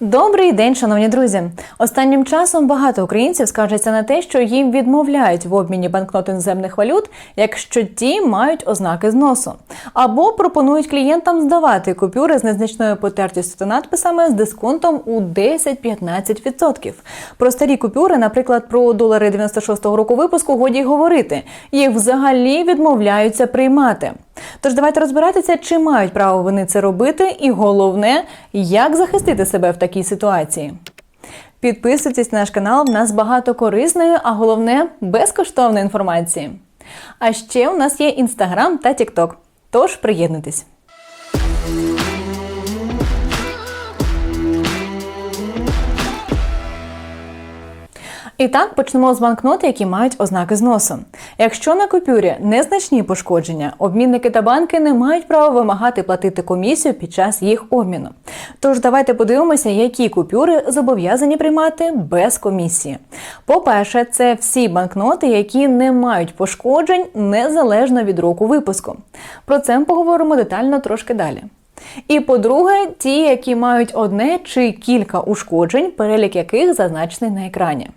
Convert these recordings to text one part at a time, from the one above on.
Добрий день, шановні друзі. Останнім часом багато українців скаржаться на те, що їм відмовляють в обміні банкнот іноземних валют, якщо ті мають ознаки зносу, або пропонують клієнтам здавати купюри з незначною потертістю та надписами з дисконтом у 10-15%. Про старі купюри, наприклад, про долари 96-го року випуску, годі й говорити. Їх взагалі відмовляються приймати. Тож давайте розбиратися, чи мають право вони це робити, і головне, як захистити себе в такій ситуації. Підписуйтесь на наш канал, в нас багато корисної, а головне безкоштовної інформації. А ще у нас є інстаграм та тікток. Тож приєднуйтесь. І так почнемо з банкнот, які мають ознаки зносу. Якщо на купюрі незначні пошкодження, обмінники та банки не мають права вимагати платити комісію під час їх обміну. Тож давайте подивимося, які купюри зобов'язані приймати без комісії. По-перше, це всі банкноти, які не мають пошкоджень незалежно від року випуску. Про це ми поговоримо детально трошки далі. І по-друге, ті, які мають одне чи кілька ушкоджень, перелік яких зазначений на екрані.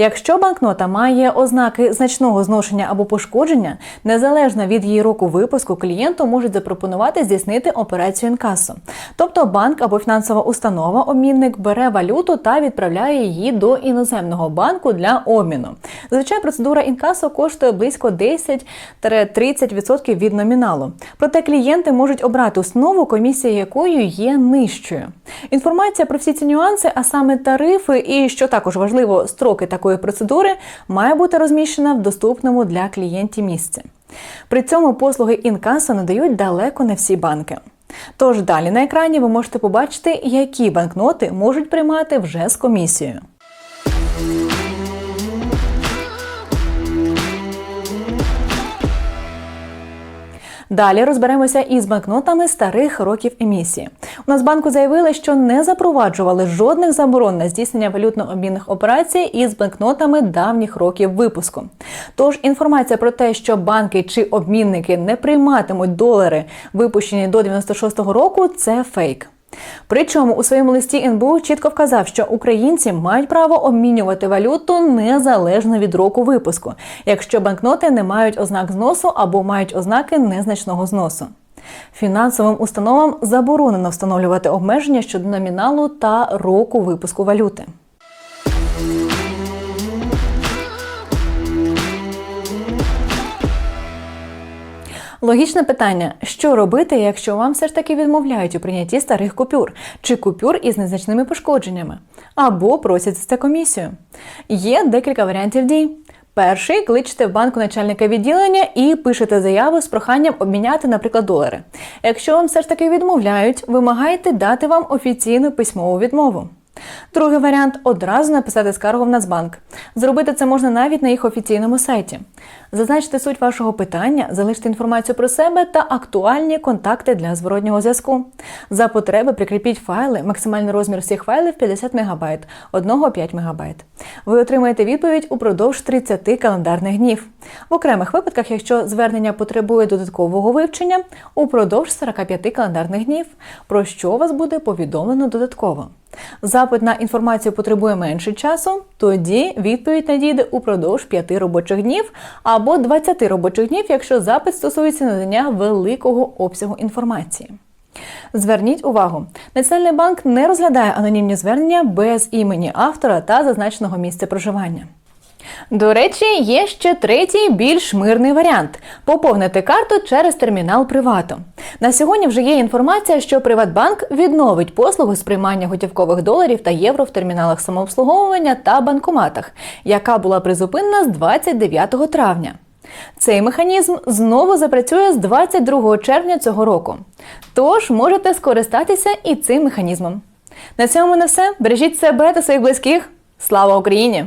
Якщо банкнота має ознаки значного зношення або пошкодження, незалежно від її року випуску, клієнту можуть запропонувати здійснити операцію інкасо. Тобто банк або фінансова установа, обмінник бере валюту та відправляє її до іноземного банку для обміну. Зазвичай процедура інкасо коштує близько 10-30% від номіналу. Проте клієнти можуть обрати установу, комісія якою є нижчою. Інформація про всі ці нюанси, а саме тарифи, і що також важливо, строки такої процедури, має бути розміщена в доступному для клієнтів місці. При цьому послуги інкасо надають далеко не всі банки. Тож далі на екрані ви можете побачити, які банкноти можуть приймати вже з комісією. Далі розберемося із банкнотами старих років емісії. У Нацбанку заявили, що не запроваджували жодних заборон на здійснення валютно-обмінних операцій із банкнотами давніх років випуску. Тож інформація про те, що банки чи обмінники не прийматимуть долари, випущені до 96-го року, це фейк. Причому у своєму листі НБУ чітко вказав, що українці мають право обмінювати валюту незалежно від року випуску, якщо банкноти не мають ознак зносу або мають ознаки незначного зносу. Фінансовим установам заборонено встановлювати обмеження щодо номіналу та року випуску валюти. Логічне питання: що робити, якщо вам все ж таки відмовляють у прийнятті старих купюр чи купюр із незначними пошкодженнями, або просять за комісію? Є декілька варіантів дій. Перший кличете в банку начальника відділення і пишете заяву з проханням обміняти, наприклад, долари. Якщо вам все ж таки відмовляють, вимагайте дати вам офіційну письмову відмову. Другий варіант одразу написати скаргу в Нацбанк. Зробити це можна навіть на їх офіційному сайті. Зазначте суть вашого питання, залиште інформацію про себе та актуальні контакти для зворотнього зв'язку. За потреби прикріпіть файли, максимальний розмір всіх файлів 50 МБ, одного 5 МБ. Ви отримаєте відповідь упродовж 30 календарних днів. В окремих випадках, якщо звернення потребує додаткового вивчення, упродовж 45 календарних днів, про що вас буде повідомлено додатково. Запит на інформацію потребує менше часу, тоді відповідь надійде упродовж 5 робочих днів або 20 робочих днів, якщо запит стосується надання великого обсягу інформації. Зверніть увагу, Національний банк не розглядає анонімні звернення без імені автора та зазначеного місця проживання. До речі, є ще третій більш мирний варіант поповнити карту через термінал Привату. На сьогодні вже є інформація, що Приватбанк відновить послугу з приймання готівкових доларів та євро в терміналах самообслуговування та банкоматах, яка була призупинена з 29 травня. Цей механізм знову запрацює з 22 червня цього року. Тож можете скористатися і цим механізмом. На цьому на все. Бережіть себе та своїх близьких. Слава Україні!